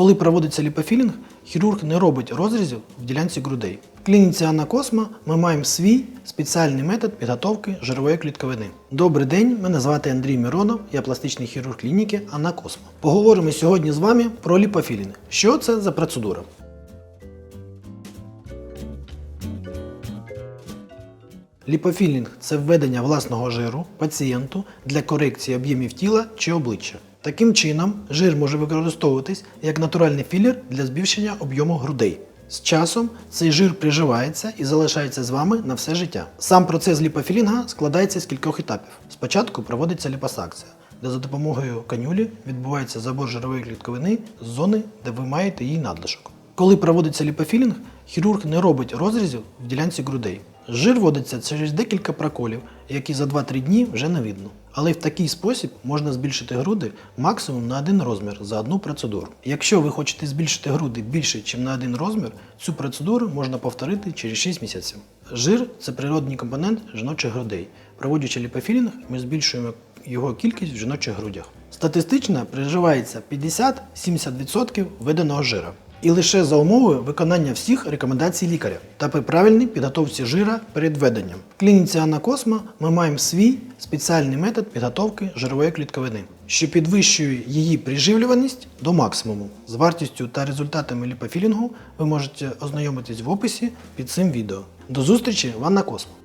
Коли проводиться ліпофілінг, хірург не робить розрізів в ділянці грудей. В клініці Анна Косма ми маємо свій спеціальний метод підготовки жирової клітковини. Добрий день, мене звати Андрій Миронов, я пластичний хірург клініки Анна Косма. Поговоримо сьогодні з вами про ліпофілінг. Що це за процедура? Ліпофілінг це введення власного жиру пацієнту для корекції об'ємів тіла чи обличчя. Таким чином, жир може використовуватись як натуральний філер для збільшення об'єму грудей. З часом цей жир приживається і залишається з вами на все життя. Сам процес ліпофілінга складається з кількох етапів. Спочатку проводиться ліпосакція, де за допомогою канюлі відбувається забор жирової клітковини з зони, де ви маєте її надлишок. Коли проводиться ліпофілінг, хірург не робить розрізів в ділянці грудей. Жир вводиться через декілька проколів, які за 2-3 дні вже не видно. Але в такий спосіб можна збільшити груди максимум на один розмір за одну процедуру. Якщо ви хочете збільшити груди більше, ніж на один розмір, цю процедуру можна повторити через 6 місяців. Жир це природний компонент жіночих грудей. Проводячи ліпофілінг, ми збільшуємо його кількість в жіночих грудях. Статистично приживається 50-70% виданого жира. І лише за умовою виконання всіх рекомендацій лікаря та при правильній підготовці жира перед введенням. В клініці Анна Косма ми маємо свій спеціальний метод підготовки жирової клітковини, що підвищує її приживлюваність до максимуму. З вартістю та результатами ліпофілінгу ви можете ознайомитись в описі під цим відео. До зустрічі в Анна Косма!